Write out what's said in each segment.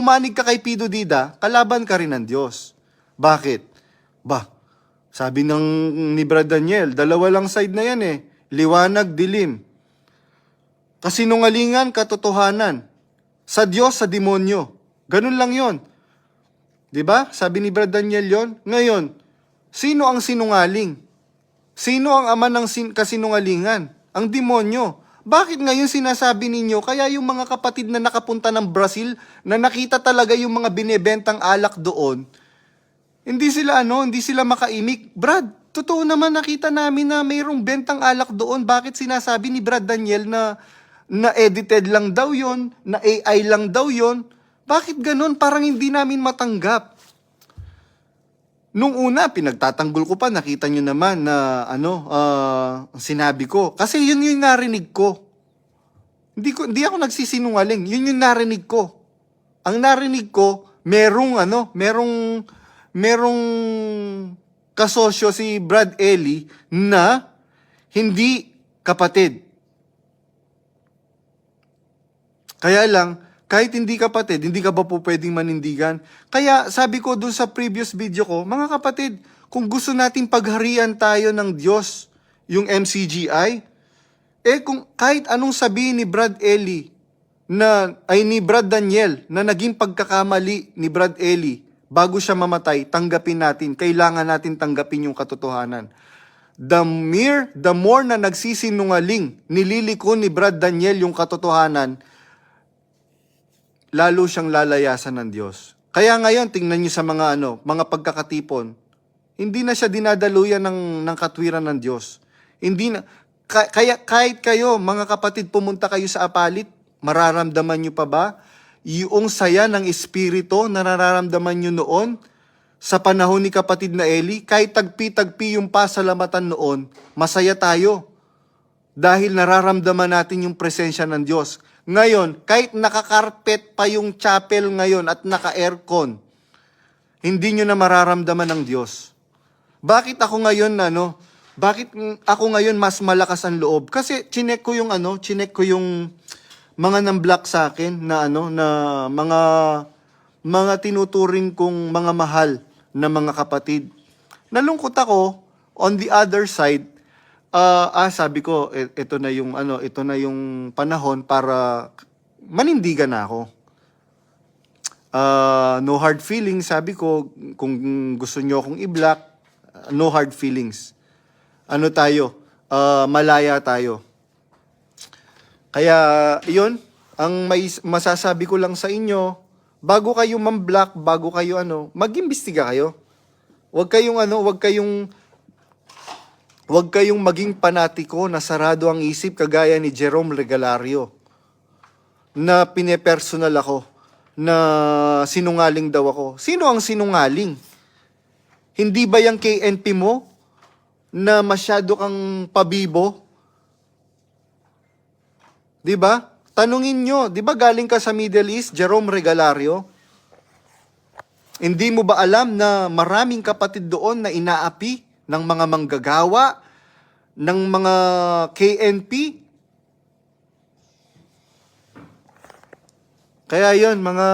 Umanig ka kay Pido Dida, kalaban ka rin ng Diyos. Bakit? Ba, sabi ng ni Brad Daniel, dalawa lang side na yan eh. Liwanag, dilim. Kasinungalingan, katotohanan. Sa Diyos, sa demonyo. Ganun lang yon. 'Di ba? Sabi ni Brad Daniel yon. Ngayon, sino ang sinungaling? Sino ang ama ng sin- kasinungalingan? Ang demonyo. Bakit ngayon sinasabi ninyo, kaya yung mga kapatid na nakapunta ng Brazil, na nakita talaga yung mga binebentang alak doon, hindi sila ano, hindi sila makaimik. Brad, totoo naman nakita namin na mayroong bentang alak doon. Bakit sinasabi ni Brad Daniel na na edited lang daw yon, na AI lang daw yon? Bakit ganun? Parang hindi namin matanggap. Nung una, pinagtatanggol ko pa, nakita nyo naman na ano, ah, sinabi ko. Kasi yun yung narinig ko. Hindi, ko, hindi ako nagsisinungaling. Yun yung narinig ko. Ang narinig ko, merong ano, merong, merong kasosyo si Brad Ellie na hindi kapatid. Kaya lang, kahit hindi kapatid, hindi ka ba po pwedeng manindigan? Kaya sabi ko dun sa previous video ko, mga kapatid, kung gusto nating pagharian tayo ng Diyos, yung MCGI, eh kung kahit anong sabihin ni Brad Ellie, na, ay ni Brad Daniel, na naging pagkakamali ni Brad Ellie, bago siya mamatay, tanggapin natin, kailangan natin tanggapin yung katotohanan. The mere, the more na nagsisinungaling, nililiko ni Brad Daniel yung katotohanan, lalo siyang lalayasan ng Diyos. Kaya ngayon, tingnan niyo sa mga ano, mga pagkakatipon, hindi na siya dinadaluyan ng, ng katwiran ng Diyos. Hindi na, ka- kaya kahit kayo, mga kapatid, pumunta kayo sa apalit, mararamdaman niyo pa ba? Yung saya ng espiritu na nararamdaman niyo noon, sa panahon ni kapatid na Eli, kahit tagpi-tagpi yung pasalamatan noon, masaya tayo. Dahil nararamdaman natin yung presensya ng Diyos. Ngayon, kahit nakakarpet pa yung chapel ngayon at naka-aircon, hindi nyo na mararamdaman ng Diyos. Bakit ako ngayon ano? Bakit ako ngayon mas malakas ang loob? Kasi chinek ko yung ano, chinek ko yung mga nang block sa akin na ano na mga mga tinuturing kong mga mahal na mga kapatid. Nalungkot ako on the other side Ah, ah, sabi ko, e- ito na yung ano, ito na yung panahon para manindigan na ako. Ah, no hard feelings, sabi ko, kung gusto nyo akong i-block, no hard feelings. Ano tayo? Ah, malaya tayo. Kaya, yun, ang may, masasabi ko lang sa inyo, bago kayo man-block, bago kayo ano, mag-imbestiga kayo. Huwag kayong ano, huwag kayong Huwag kayong maging panatiko na sarado ang isip kagaya ni Jerome Regalario na pinepersonal ako na sinungaling daw ako. Sino ang sinungaling? Hindi ba yung KNP mo na masyado kang pabibo? 'Di ba? Tanungin nyo, 'di ba galing ka sa Middle East, Jerome Regalario? Hindi mo ba alam na maraming kapatid doon na inaapi ng mga manggagawa, ng mga KNP? Kaya yon mga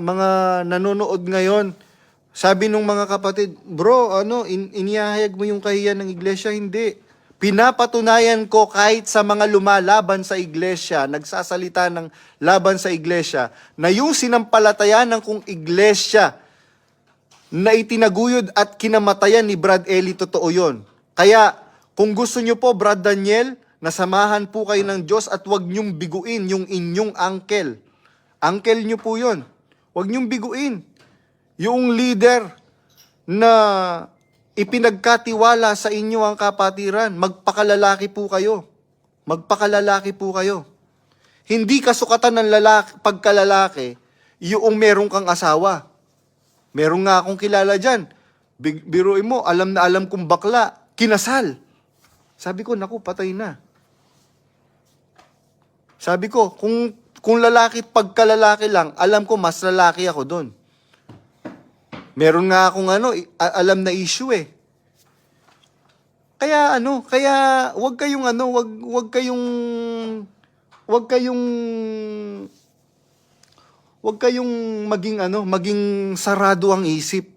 mga nanonood ngayon, sabi nung mga kapatid, bro, ano, in, inihahayag mo yung kahiyan ng iglesia? Hindi. Pinapatunayan ko kahit sa mga lumalaban sa iglesia, nagsasalita ng laban sa iglesia, na yung sinampalatayan ng kung iglesia, na itinaguyod at kinamatayan ni Brad Ellie, totoo yon. Kaya, kung gusto nyo po, Brad Daniel, nasamahan po kayo ng Diyos at huwag nyong biguin yung inyong uncle. Uncle nyo po yon. Huwag nyong biguin. Yung leader na ipinagkatiwala sa inyo ang kapatiran, magpakalalaki po kayo. Magpakalalaki po kayo. Hindi kasukatan ng lalaki, pagkalalaki, yung meron kang asawa. Meron nga akong kilala dyan. Biruin mo, alam na alam kong bakla. Kinasal. Sabi ko, naku, patay na. Sabi ko, kung, kung lalaki pagkalalaki lang, alam ko mas lalaki ako doon. Meron nga akong ano, alam na issue eh. Kaya ano, kaya wag kayong ano, wag wag kayong wag kayong Huwag kayong maging ano, maging sarado ang isip.